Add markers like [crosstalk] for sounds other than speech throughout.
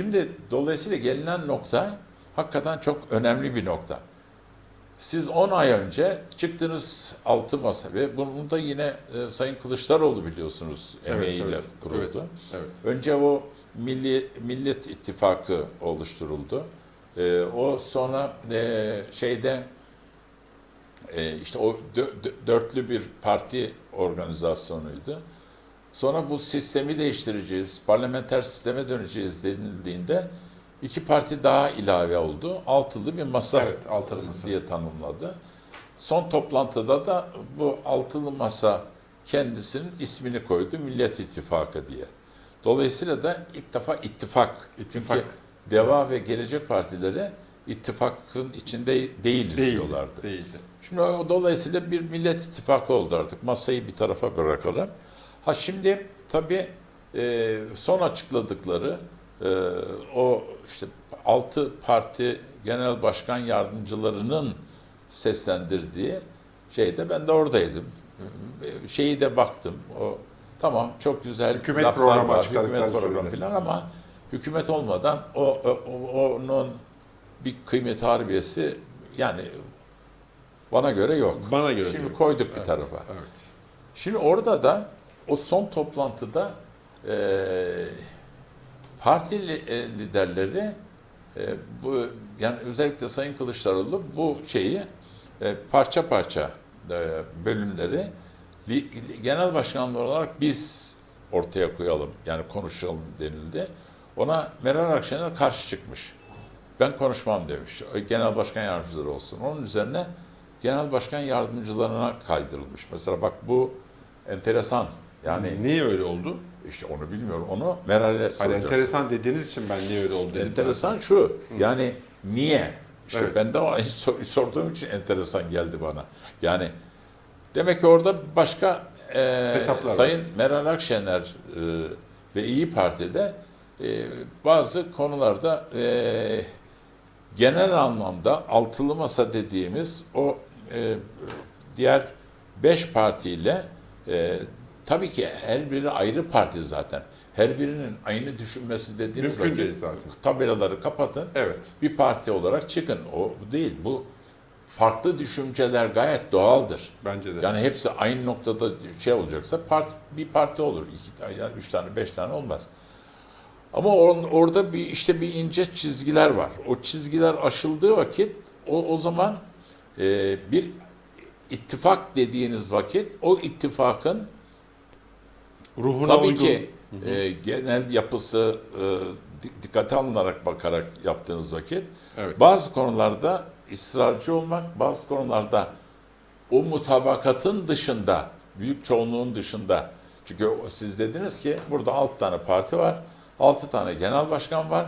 Şimdi dolayısıyla gelinen nokta hakikaten çok önemli bir nokta. Siz 10 ay önce çıktınız altı masa ve bunu da yine e, Sayın Kılıçdaroğlu biliyorsunuz emeğiyle evet, kuruldu. evet, evet. Önce o Milli Millet İttifakı oluşturuldu. E, o sonra e, şeyde e, işte o dö- dö- dörtlü bir parti organizasyonuydu. Sonra bu sistemi değiştireceğiz, parlamenter sisteme döneceğiz denildiğinde iki parti daha ilave oldu. Altılı bir masa, Evet, altılı masa. diye tanımladı. Son toplantıda da bu altılı masa kendisinin ismini koydu Millet İttifakı diye. Dolayısıyla da ilk defa ittifak. İttifak. Çünkü Deva ve Gelecek Partileri ittifakın içinde değiliz diyorlardı. Değildi. Şimdi o dolayısıyla bir millet ittifakı oldu artık. Masayı bir tarafa bırakalım. Ha şimdi tabii e, son açıkladıkları e, o işte altı parti genel başkan yardımcılarının seslendirdiği şeyde ben de oradaydım. Şeyi de baktım. O tamam çok güzel Hükümet laflar programı var, hükümet programı falan ama hükümet olmadan o, o- o- onun bir kıymet harbiyesi yani bana göre yok. Bana göre Şimdi değil. koyduk bir tarafa. Evet. Şimdi orada da o son toplantıda e, parti e, liderleri e, bu yani özellikle Sayın Kılıçdaroğlu bu şeyi e, parça parça e, bölümleri li- genel başkanlığı olarak biz ortaya koyalım yani konuşalım denildi. Ona Meral Akşener karşı çıkmış. Ben konuşmam demiş. Genel başkan yardımcıları olsun. Onun üzerine genel başkan yardımcılarına kaydırılmış. Mesela bak bu enteresan. Yani Niye öyle oldu? işte onu bilmiyorum. Onu Meral'e Hani soracaksın. enteresan dediğiniz için ben niye öyle oldu dedim. Enteresan şu. Yani niye? İşte Evet. ben de o [laughs] sor- sorduğum için enteresan geldi bana. Yani demek ki orada başka e, Hesaplar var. Sayın Meral Akşener e, ve İyi Parti'de e, bazı konularda e, genel anlamda altılı masa dediğimiz o e, diğer beş partiyle e, tabii ki her biri ayrı parti zaten. Her birinin aynı düşünmesi dediğimiz Mümkün vakit zaten. tabelaları kapatın. Evet. Bir parti olarak çıkın. O değil. Bu farklı düşünceler gayet doğaldır. Bence de. Yani hepsi aynı noktada şey olacaksa part, bir parti olur. İki tane, yani üç tane, beş tane olmaz. Ama or- orada bir işte bir ince çizgiler var. O çizgiler aşıldığı vakit o o zaman e, bir ittifak dediğiniz vakit o ittifakın Ruhuna tabii uygun. ki e, genel yapısı e, di- dikkate alınarak bakarak yaptığınız vakit Evet. bazı konularda ısrarcı olmak, bazı konularda o mutabakatın dışında, büyük çoğunluğun dışında. Çünkü siz dediniz ki burada 6 tane parti var, 6 tane genel başkan var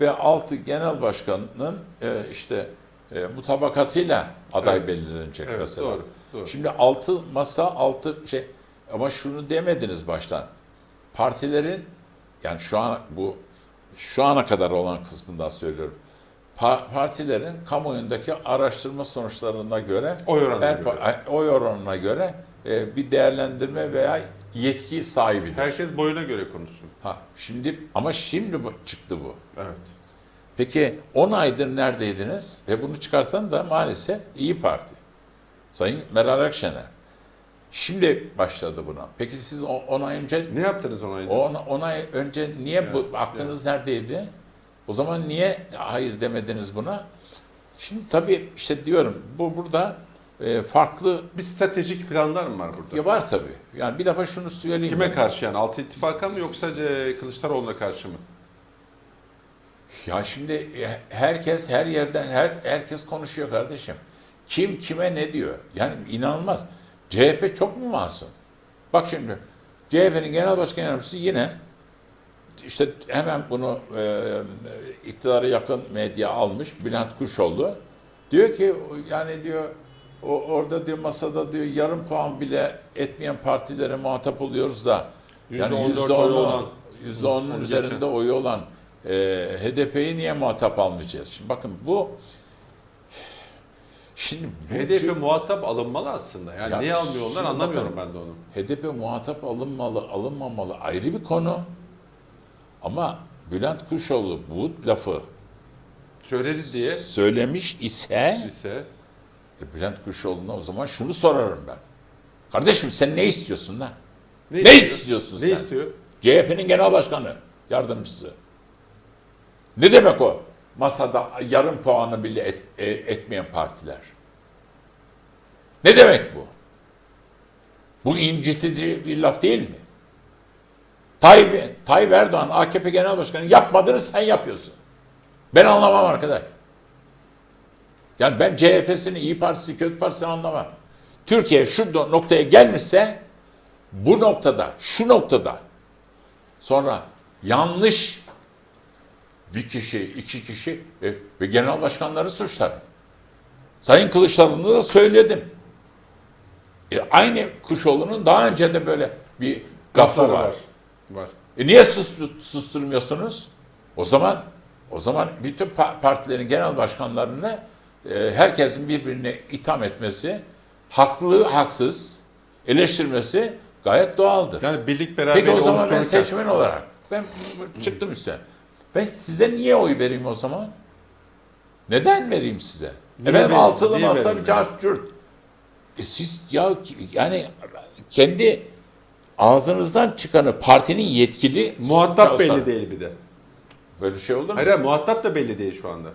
ve 6 genel başkanın e, işte e, mutabakatıyla aday Evet. belirlenecek Evet, mesela. doğru, doğru. Şimdi 6 masa, 6 şey ama şunu demediniz baştan. Partilerin yani şu an bu şu ana kadar olan kısmından söylüyorum. Pa- partilerin kamuoyundaki araştırma sonuçlarına göre Oy oranına her göre. oy oranına göre e, bir değerlendirme veya yetki sahibidir. Herkes boyuna göre konuşsun. Ha, şimdi ama şimdi bu, çıktı bu. Evet. Peki 10 aydır neredeydiniz? Ve bunu çıkartan da maalesef İyi Parti. Sayın Meral Akşener. Şimdi başladı buna. Peki siz 10 ay önce Ne yaptınız ona? 10 10 ay önce niye bu Evet, aklınız neredeydi? O zaman niye hayır demediniz buna? Şimdi tabii işte diyorum bu burada e, farklı Bir stratejik planlar mı var burada? ya var tabii. Yani bir defa şunu söyleyeyim. Kime ben. karşı yani? Altı ittifaka mı yoksa e, Kılıçdaroğlu'na karşı mı? Ya şimdi e, herkes her yerden her herkes konuşuyor kardeşim. Kim kime ne diyor? Yani inanılmaz. CHP çok mu masum? Bak şimdi CHP'nin genel başkan yardımcısı yine işte hemen bunu e, iktidara yakın medya almış Bülent Kuşoğlu. Diyor ki yani diyor o orada diyor masada diyor yarım puan bile etmeyen partilere muhatap oluyoruz da yani %14 yüzde olan. yüzde onun Onu üzerinde oyu olan e, HDP'yi niye muhatap almayacağız? Şimdi bakın bu şimdi bu HDP muhatap alınmalı aslında. Yani Ya niye almıyorlar anlamıyorum bakın. ben de onu. HDP muhatap alınmalı, alınmamalı ayrı bir konu. Ama Bülent Kuşoğlu bu lafı Söyledi diye söylemiş ise ise e, Bülent Kuşoğlu'na o zaman şunu sorarım ben. Kardeşim sen ne istiyorsun lan? ne, Ne istiyor? istiyorsun Ne sen? istiyor? CHP'nin genel başkanı, yardımcısı. Ne demek o? Masada yarım puanı bile et- e- etmeyen partiler. Ne demek bu? Bu incitici bir laf değil mi? Tayyip, Tayyip Erdoğan AKP Genel Başkanı yapmadığını sen yapıyorsun. Ben anlamam arkadaş. Yani ben CHP'sini, İyi Partisi, kötü Partisi'ni anlamam. Türkiye şu noktaya gelmişse bu noktada, şu noktada sonra yanlış bir kişi, iki kişi e, ve genel başkanları suçlar. Sayın Kılıçdaroğlu'na da söyledim. E, aynı Kuşoğlu'nun daha önce de böyle bir gafı Lafları var. Var. E niye sus- susturmuyorsunuz? O zaman o zaman bütün pa- partilerin genel başkanlarını e, herkesin birbirini itham etmesi, haklı haksız eleştirmesi gayet doğaldır. Yani birlik beraber Peki o zaman ben seçmen olarak ben çıktım üstüne. Ben size niye oy vereyim o zaman? Neden vereyim size? Niye Efendim vereyim? altılı masa bir curt. E siz ya yani kendi ağzınızdan çıkanı partinin yetkili Muhatap belli değil bir de. Böyle şey olur mu? Hayır, hayır muhatap da belli değil şu anda.